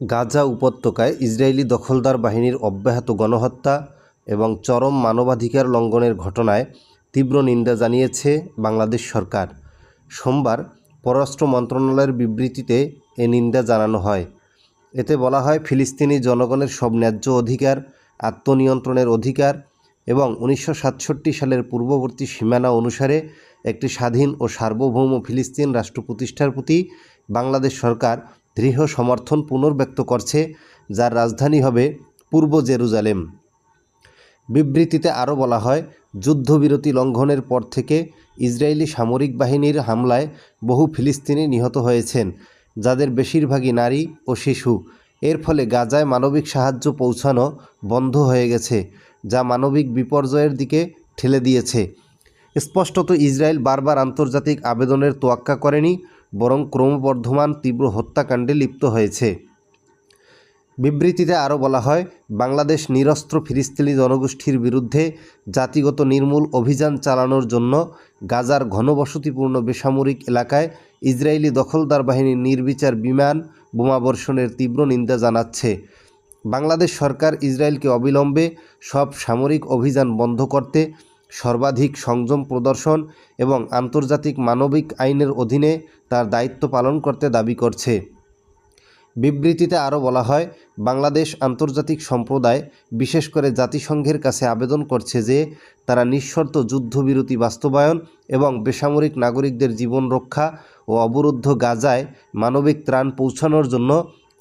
গাজা উপত্যকায় ইসরায়েলি দখলদার বাহিনীর অব্যাহত গণহত্যা এবং চরম মানবাধিকার লঙ্ঘনের ঘটনায় তীব্র নিন্দা জানিয়েছে বাংলাদেশ সরকার। সোমবার পররাষ্ট্র মন্ত্রণালয়ের বিবৃতিতে এ নিন্দা জানানো হয়। এতে বলা হয়, ফিলিস্তিনি জনগণের সব ন্যায্য অধিকার, আত্মনিয়ন্ত্রণের অধিকার এবং উনিশশো সাতষট্টি সালের পূর্ববর্তী সীমানা অনুসারে একটি স্বাধীন ও সার্বভৌম ফিলিস্তিন রাষ্ট্র প্রতিষ্ঠার প্রতি বাংলাদেশ সরকার দৃঢ় সমর্থন পুনর্ব্যক্ত করছে, যার রাজধানী হবে পূর্ব জেরুজালেম। বিবৃতিতে আরও বলা হয়, যুদ্ধবিরতি লঙ্ঘনের পর থেকে ইসরায়েলি সামরিক বাহিনীর হামলায় বহু ফিলিস্তিনি নিহত হয়েছেন, যাদের বেশিরভাগই নারী ও শিশু। এর ফলে গাজায় মানবিক সাহায্য পৌঁছানো বন্ধ হয়ে গেছে, যা মানবিক বিপর্যয়ের দিকে ঠেলে দিয়েছে। স্পষ্টত ইসরায়েল বারবার আন্তর্জাতিক আবেদনের তোয়াক্কা করেনি বরং ক্রমবর্ধমান তীব্র হত্যাকাণ্ডে লিপ্ত হয়েছে। বিবৃতিতে আরও বলা হয়, বাংলাদেশ নিরস্ত্র ফিলিস্তিনি জনগোষ্ঠীর বিরুদ্ধে জাতিগত নির্মূল অভিযান চালানোর জন্য গাজার ঘনবসতিপূর্ণ বেসামরিক এলাকায় ইসরায়েলি দখলদার বাহিনীর নির্বিচার বিমান বোমাবর্ষণের তীব্র নিন্দা জানাচ্ছে। বাংলাদেশ সরকার ইসরায়েলকে অবিলম্বে সব সামরিক অভিযান বন্ধ করতে সর্বাধিক সংযম প্রদর্শন এবং আন্তর্জাতিক মানবিক আইনের অধীনে তার দায়িত্ব পালন করতে দাবি করছে। বিবৃতিতে আরও বলা হয়, বাংলাদেশ আন্তর্জাতিক সম্প্রদায়, বিশেষ করে জাতিসংঘের কাছে আবেদন করছে যে, তারা নিঃশর্ত যুদ্ধবিরতি বাস্তবায়ন এবং বেসামরিক নাগরিকদের জীবন রক্ষা ও অবরুদ্ধ গাজায় মানবিক ত্রাণ পৌঁছানোর জন্য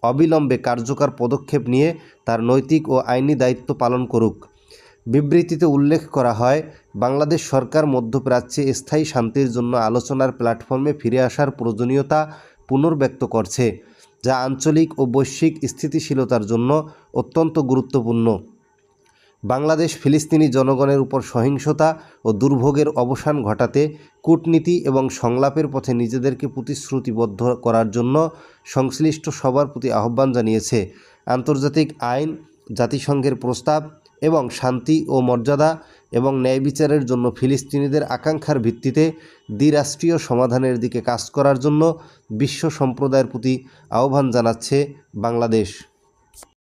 অবিলম্বে কার্যকর পদক্ষেপ নিয়ে তার নৈতিক ও আইনি দায়িত্ব পালন করুক। বিবৃতিতে উল্লেখ করা হয়, বাংলাদেশ সরকার মধ্যপ্রাচ্যে স্থায়ী শান্তির জন্য আলোচনার প্ল্যাটফর্মে ফিরে আসার প্রয়োজনীয়তা পুনর্ব্যক্ত করছে, যা আঞ্চলিক ও বৈশ্বিক স্থিতিশীলতার জন্য অত্যন্ত গুরুত্বপূর্ণ। বাংলাদেশ ফিলিস্তিনি জনগণের উপর সহিংসতা ও দুর্ভোগের অবসান ঘটাতে কূটনীতি এবং সংলাপের পথে নিজেদেরকে প্রতিশ্রুতিবদ্ধ করার জন্য সংশ্লিষ্ট সবার প্রতি আহ্বান জানিয়েছে। আন্তর্জাতিক আইন, জাতিসংঘের প্রস্তাব এবং শান্তি ও মর্যাদা এবং ন্যায় বিচারের জন্য ফিলিস্তিনিদের আকাঙ্ক্ষার ভিত্তিতে দ্বিরাষ্ট্রীয় সমাধানের দিকে কাজ করার জন্য বিশ্ব সম্প্রদায়ের প্রতি আহ্বান জানাচ্ছে বাংলাদেশ।